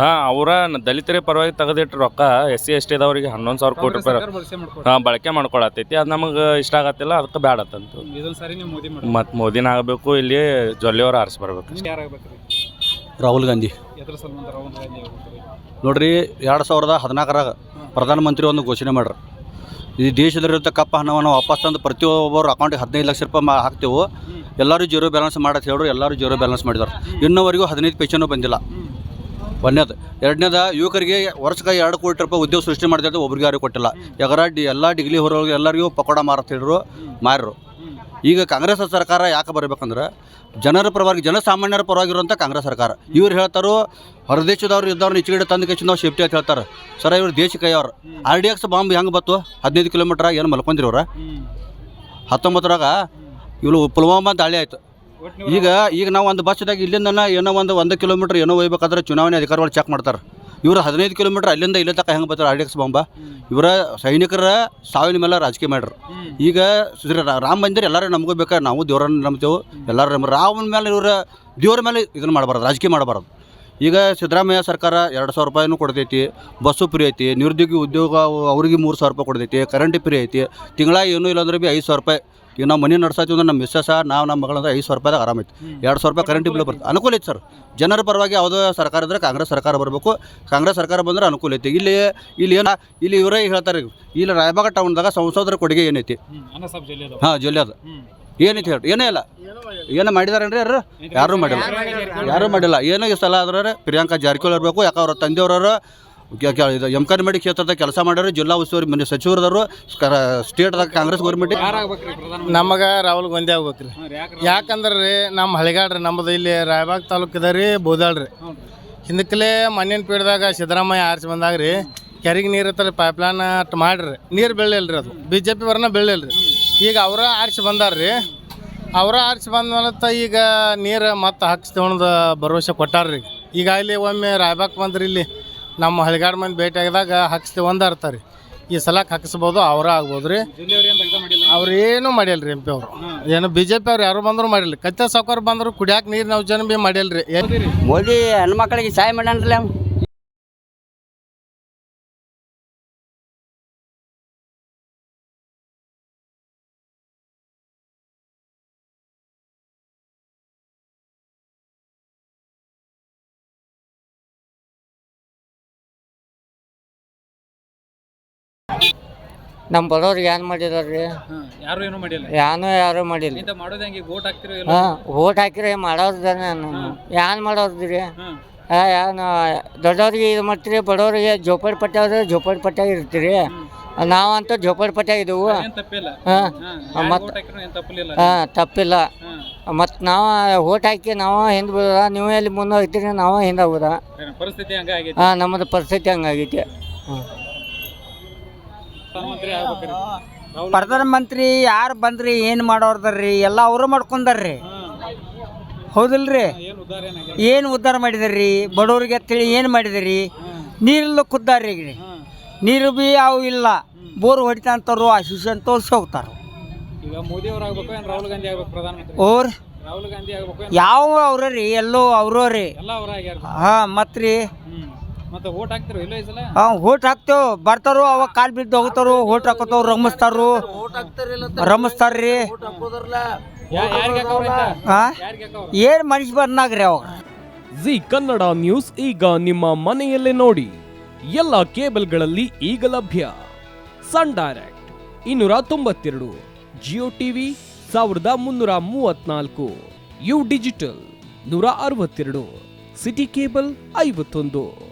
ಹಾ ಅವರ ದಲಿತರ ಪರವಾಗಿ ತೆಗೆದಿಟ್ಟು ರೊಕ್ಕ ಎಸ್ ಸಿ ಎಸ್ ಟಿ ದವರಿಗೆ ಹನ್ನೊಂದು ಸಾವಿರ ಕೋಟಿ ರೂಪಾಯಿ ಹಾ ಬಳಕೆ ಮಾಡ್ಕೊಳತೈತಿ ಅದು ನಮಗೆ ಇಷ್ಟ ಆಗತ್ತಿಲ್ಲ ಅದಕ್ಕೆ ಬ್ಯಾಡ ಅಂತಂತು ಮತ್ತು ಮೋದಿನ ಆಗಬೇಕು ಇಲ್ಲಿ ಜೊಲ್ಲೆಯವ್ರು ಆರಿಸಿ ಬರ್ಬೇಕು. ರಾಹುಲ್ ಗಾಂಧಿ. ನೋಡ್ರಿ ಎರಡು ಸಾವಿರದ ಹದಿನಾಲ್ಕರಾಗ ಪ್ರಧಾನಮಂತ್ರಿ ಒಂದು ಘೋಷಣೆ ಮಾಡ್ರಿ. ಈ ದೇಶದಲ್ಲಿರೋ ಕಪ್ಪ ಹಣವನ್ನು ವಾಪಸ್ ತಂದು ಪ್ರತಿಯೊಬ್ಬರು ಅಕೌಂಟಿಗೆ ಹದಿನೈದು ಲಕ್ಷ ರೂಪಾಯಿ ಮಾ ಹಾಕ್ತೇವೆ. ಎಲ್ಲರೂ ಜೀರೋ ಬ್ಯಾಲೆನ್ಸ್ ಮಾಡಕ್ಕೆ ಹೇಳ್ರು ಎಲ್ಲರೂ ಜೀರೋ ಬ್ಯಾಲೆನ್ಸ್ ಮಾಡಿದಾರೆ. ಇನ್ನೂವರೆಗೂ ಹದಿನೈದು ಪೈಸೆನೂ ಬಂದಿಲ್ಲ. ಒಂದೇದು ಎರಡನೇದ, ಯುವಕರಿಗೆ ವರ್ಷಕ್ಕೆ ಎರಡು ಕೋಟಿ ರೂಪಾಯಿ ಉದ್ಯೋಗ ಸೃಷ್ಟಿ ಮಾಡಿದ್ರೆ ಒಬ್ರಿಗೆ ಯಾರಿಗೂ ಕೊಟ್ಟಿಲ್ಲ. ಯಾಕಂದ್ರೆ ಡಿ ಎಲ್ಲ ಡಿಗ್ರಿ ಹೊರಗೆ ಎಲ್ಲರಿಗೂ ಪಕೋಡ ಮಾರತ್ ಹೇಳಿದ್ರು ಮಾರರು ಈಗ ಕಾಂಗ್ರೆಸ್ ಸರ್ಕಾರ ಯಾಕೆ ಬರಬೇಕಂದ್ರೆ ಜನರ ಪರವಾಗಿ, ಜನಸಾಮಾನ್ಯರ ಪರವಾಗಿರುವಂಥ ಕಾಂಗ್ರೆಸ್ ಸರ್ಕಾರ. ಇವ್ರು ಹೇಳ್ತಾರೋ, ಹೊರದೇಶದವ್ರು ಇದ್ದವ್ರು ಇಚ್ಚಿಗಡೆ ತಂದು ಕೆಚ್ಚಿನ ನಾವು ಸೇಫ್ಟಿ ಅಂತ ಹೇಳ್ತಾರೆ. ಸರ್, ಇವ್ರು ದೇಶ ಕೈಯವ್ರು. ಆರ್ ಡಿ ಎಕ್ಸ್ ಬಾಂಬ್ ಹೆಂಗೆ ಬತ್ತು ಹದಿನೈದು ಕಿಲೋಮೀಟ್ರ್ ಏನು ಮಲ್ಕೊಂಡಿರೋರ? ಹತ್ತೊಂಬತ್ತರಾಗ ಇವ್ರು ಪುಲ್ವಾಮಾ ದಾಳಿ ಆಯ್ತು. ಈಗ ಈಗ ನಾವು ಒಂದು ಬಸ್ದಾಗ ಇಲ್ಲಿಂದ ಏನೋ ಒಂದು ಒಂದು ಕಿಲೋಮೀಟ್ರ್ ಏನೋ ಒಯ್ಬೇಕಾದ್ರೆ ಚುನಾವಣೆ ಅಧಿಕಾರಿಗಳು ಚೆಕ್ ಮಾಡ್ತಾರೆ. ಇವರು ಹದಿನೈದು ಕಿಲೋಮೀಟ್ರ್ ಅಲ್ಲಿಂದ ಇಲ್ಲಿ ತನಕ ಹೆಂಗೆ ಬರ್ತಾರೆ ಆರ್ ಡಿ ಎಕ್ಸ್ ಬಾಂಬ ಇವರ ಸೈನಿಕರ ಸಾವಿನ ಮೇಲೆ ರಾಜಕೀಯ ಮಾಡ್ರು ಈಗ ಶ್ರೀ ರಾಮ ಮಂದಿರ ಎಲ್ಲರೂ ನಮಗೂ ಬೇಕಾ ನಾವು ದೇವರನ್ನು ನಂಬ್ತೇವೆ. ಎಲ್ಲರೂ ನಮ್ಮ ರಾಮನ ಮೇಲೆ ಇವರ ದೇವ್ರ ಮೇಲೆ ಇದನ್ನು ಮಾಡಬಾರ್ದು ರಾಜಕೀಯ ಮಾಡಬಾರ್ದು. ಈಗ ಸಿದ್ದರಾಮಯ್ಯ ಸರ್ಕಾರ ಎರಡು ಸಾವಿರ ರೂಪಾಯಿನೂ ಕೊಡ್ತೈತಿ ಬಸ್ಸು ಫ್ರೀ ಐತಿ ನಿರುದ್ಯೋಗಿ ಉದ್ಯೋಗ ಅವರಿಗೆ ಅವ್ರಿಗೆ ಮೂರು ಸಾವಿರ ರೂಪಾಯಿ ಕೊಡ್ತೈತಿ ಕರೆಂಟ್ ಫ್ರೀ ಐತಿ. ತಿಂಗಳ ಏನೂ ಇಲ್ಲಾಂದ್ರೆ ಭೀ ಐದು ಸಾವಿರ ರೂಪಾಯಿ ಈಗ ನಾವು ಮನೆ ನಡ್ಸಾತೀವಿ ಅಂದ್ರೆ ನಮ್ಮ ಮಿಸ್ಸಸ್ ನಾವು ನಮ್ಮ ಮಗಳಂದ್ರೆ ಐದು ಸಾವಿರ ರೂಪಾಯಿದಾಗ ಆರಾಮ ಐತಿ. ಎರಡು ಸಾವಿರ ರೂಪಾಯಿ ಕರೆಂಟ್ ಬಿಲ್ ಬರ್ತದೆ ಅನುಕೂಲ ಐತೆ ಸರ್. ಜನರ ಪರವಾಗಿ ಯಾವುದೋ ಸರ್ಕಾರ ಇದ್ರೆ ಕಾಂಗ್ರೆಸ್ ಸರ್ಕಾರ ಬರಬೇಕು. ಕಾಂಗ್ರೆಸ್ ಸರ್ಕಾರ ಬಂದ್ರೆ ಅನುಕೂಲ ಐತಿ. ಇಲ್ಲಿ ಇಲ್ಲಿ ಏನ ಇಲ್ಲಿ ಇವರೇ ಹೇಳ್ತಾರೆ ಇಲ್ಲಿ ರಾಯಬಾಗ ಟೌನ್ದಾಗ ಸಂಸದರ ಕೊಡುಗೆ ಏನೈತಿ? ಹಾಂ ಜಿಲ್ಲೆ ಅದು. ಏನೈತಿ ಹೇಳಿ ಏನೇ ಇಲ್ಲ. ಏನೋ ಮಾಡಿದಾರೇನ್ರಿ ಯಾರು? ಯಾರೂ ಮಾಡಿಲ್ಲ. ಯಾರೂ ಮಾಡಿಲ್ಲ? ಏನೋ ಈ ಸಲ ಆದ್ರೆ ಪ್ರಿಯಾಂಕಾ ಜಾರಕಿಹೊಳಿ ಇರಬೇಕು ಯಾಕೆ ಅವ್ರ ತಂದೆಯವ್ರವರು ಇದು ಕ್ಷೇತ್ರದಾಗ ಮಾಡಿ ಕ್ಷೇತ್ರದ ಕೆಲಸ ಮಾಡ್ಯಾರ, ಜಿಲ್ಲಾ ಉಸ್ತುವಾರಿ ಮನೆ ಸಚಿವರದವರು ಸ್ಟೇಟ್ದಾಗ ಕಾಂಗ್ರೆಸ್ ಗೌರ್ಮೆಂಟ್ ನಮಗೆ ರಾಹುಲ್ ಗಾಂಧಿ ಆಗ್ಬೇಕ್ರಿ. ಯಾಕಂದ್ರೆ ರೀ ನಮ್ಮ ಹಳಿಗಾಡ್ರಿ ನಮ್ಮದು ಇಲ್ಲಿ ರಾಯಬಾಗ್ ತಾಲೂಕಿದ ರೀ, ಬೋದಾಳ್ರಿ. ಹಿಂದಕ್ಕಲೇ ಮಣ್ಣಿನ ಪೀಡ್ದಾಗ ಸಿದ್ದರಾಮಯ್ಯ ಆರಿಸಿ ಬಂದಾಗ ರೀ ಕೆರೆಗೆ ನೀರು ಇರ್ತಲ್ಲ ಪೈಪ್ಲೈನ್ ಅಟ್ ಮಾಡ್ರಿ. ನೀರು ಬೆಳ್ಳಿಲ್ಲ ರೀ ಅದು. ಬಿ ಜೆ ಪಿ ಬರ್ನ ಬೆಳ್ಳಿಲ್ಲ ರೀ ಈಗ ಅವರ ಆರಿಸಿ ಬಂದಾರ್ರಿ. ಅವರ ಆರಿಸಿ ಬಂದ ಈಗ ನೀರು ಮತ್ತೆ ಅನ್ನೋದು ಭರವಸೆ ಕೊಟ್ಟಾರ್ರಿ. ಈಗ ಇಲ್ಲಿ ಒಮ್ಮೆ ರಾಯಬಾಗ್ ಬಂದ್ರಿ ಇಲ್ಲಿ. ನಮ್ಮ ಹಳಿಗಾಡ್ ಮಂದಿ ಭೇಟಿ ಆಗಿದಾಗ ಒಂದು ಒಂದ ಇರ್ತಾರೆ ಈ ಸಲಕ್ಕೆ ಹಾಕಿಸ್ಬೋದು, ಅವರ ಆಗ್ಬೋದು ರೀ. ಅವ್ರು ಏನು ಮಾಡಿಲ್ಲ ರೀ ಎಂ ಪಿ ಅವರು. ಏನು ಬಿ ಜೆ ಪಿ ಅವ್ರು ಯಾರು ಬಂದ್ರು ಮಾಡಿಲ್ಲ ಕತ್ತೆ ಸಾಕೋರ್ ಬಂದ್ರು ಕುಡಿಯಾಕ ನೀರು ನಾವು ಜನ ಭೀ ಮಾಡಿಲ್ಲ ರೀ ಮೋದಿ, ಹೆಣ್ಮಕ್ಳಿಗೆ ಸಹಾಯ ಮಾಡ್ಯಾನ್ರಲ್ಲ ನಮ್ಮ ಬಡವ್ರಿಗೆ ಏನು ಮಾಡಿದಾರ್ರಿ ಹಾಂ ಯಾರು ಏನೂ ಮಾಡಿಲ್ಲ? ಯಾನು ಯಾರು ಮಾಡಿಲ್ಲ. ಇಂಥ ಮಾಡೋದು ಹೆಂಗೆ? ಓಟ್ ಹಾಕ್ತಿರೋ ಇಲ್ಲ ಹಾಂ ಓಟ್ ಹಾಕಿರಿ ಹಾಂ. ಏನು ದೊಡ್ಡವ್ರಿಗೆ ಇದು ಮಾಡ್ತೀರಿ ಬಡವ್ರಿಗೆ ಜೋಪಡಿ ಪಟ್ಟಾದ್ರೆ ಜೋಪಡಿ ಪಟ್ಟ ಇರ್ತೀರಿ. ನಾವಂತೂ ಜೋಪಡಿ ಪಟ್ಟ ಇದ್ದೀವು ಏನು ತಪ್ಪಿಲ್ಲ. ಹಾಂ. ಹಾಂ ಮತ್ತ್- ಓಟ್ ಹಾಕಿರೋ ಏನು ತಪ್ಪಿಲ್ಲ ಹಾಂ ತಪ್ಪಿಲ್ಲ. ಮತ್ತು ನಾವು ಓಟ್ ಹಾಕಿ ನಾವು ಹಿಂದೆ ಬೀಳೋದ ನೀವು ಎಲ್ಲಿ ಮುಂದೆ ಹೋಗ್ತೀರಿ ನಾವು ಹಿಂದೆ ಹೋಗೋದ ಪರಿಸ್ಥಿತಿ ಹಂಗೆ ಆಗೈತಿ? ಹಾಂ ನಮ್ಮದು ಪರಿಸ್ಥಿತಿ ಹಂಗಾಗೈತಿ ಹಾಂ ಪ್ರಧಾನಮಂತ್ರಿ ಆಗ್ಬೇಕ್ರಿ. ರಾಹುಲ್ ಪ್ರಧಾನಮಂತ್ರಿ ಯಾರು ಬಂದ್ರಿ ಏನು ಮಾಡೋರ್ದಾರ್ರಿ ಎಲ್ಲ ಅವರು ಮಾಡ್ಕೊಂಡಾರ್ರಿ. ಹೌದಿಲ್ರಿ? ಏನು ಉದ್ದಾರ ಏನು ಉದ್ಧಾರ ಮಾಡಿದಾರ್ರಿ ಬಡವ್ರಿಗೆ ಅಂತೇಳಿ ಏನು ಮಾಡಿದಾರಿ? ನೀರಿಲ್ಲ ಕುದ್ದಾರ್ರಿ ಈಗ. ನೀರು ಬಿ ಅವು ಇಲ್ಲ. ಬೋರ್ ಹೊಡಿತಂತಾರು ಆಶೀಷನ್ ತೋರಿಸಿ ಹೋಗ್ತಾರೆ. ಈಗ ಮೋದಿ ಅವ್ರು ಆಗ್ಬೇಕು ಏನು ರಾಹುಲ್ ಗಾಂಧಿ ಆಗ್ಬೇಕು ಪ್ರಧಾನಮಂತ್ರಿ? ಓರ್? ರಾಹುಲ್ ಗಾಂಧಿ ಆಗ್ಬೇಕು ಏನ್? ಯಾವ ಅವ್ರ ರೀ ಎಲ್ಲೋ ಅವ್ರೋ ರೀ ಎಲ್ಲ ಅವ್ರ ಆಗ್ಯಾರ ಹಾಂ ಮತ್ತು ರೀ ಹ್ಮ್. ಮತ್ತೆ ಓಟ್ ಹಾಕ್ತೇವ್ ಬರ್ತಾರು ಈ ಸಲ? ಹಾಂ ಓಟ್ ಹಾಕ್ತೇವೆ. ಬರ್ತಾರೋ ಅವಾಗ ಕಾಲು ಬಿದ್ದು ಹೋಗ್ತಾರೋ ಓಟ್ ಹಾಕೋತಾವ್ ರಮಿಸ್ತಾರು. ರಮಿಸ್ತಾರ್ರಿ. ಏನ್ ಮನುಷ್ಯ ಬಂದಾಗ್ರಿ ಅವಾಗ? ಜಿ ಕನ್ನಡ ನ್ಯೂಸ್ ಈಗ ನಿಮ್ಮ ಮನೆಯಲ್ಲೇ ನೋಡಿ. ಎಲ್ಲ ಕೇಬಲ್ಗಳಲ್ಲಿ ಈಗ ಲಭ್ಯ. ಸನ್ ಡೈರೆಕ್ಟ್ ಇನ್ನೂರ ತೊಂಬತ್ತೆರಡು. ಜಿಯೋ ಟಿವಿ ಸಾವಿರದ ಮುನ್ನೂರ ಮೂವತ್ನಾಲ್ಕು ಯು ಡಿಜಿಟಲ್ ನೂರ ಅರವತ್ತೆರಡು. ಸಿಟಿ ಕೇಬಲ್ ಐವತ್ತೊಂದು.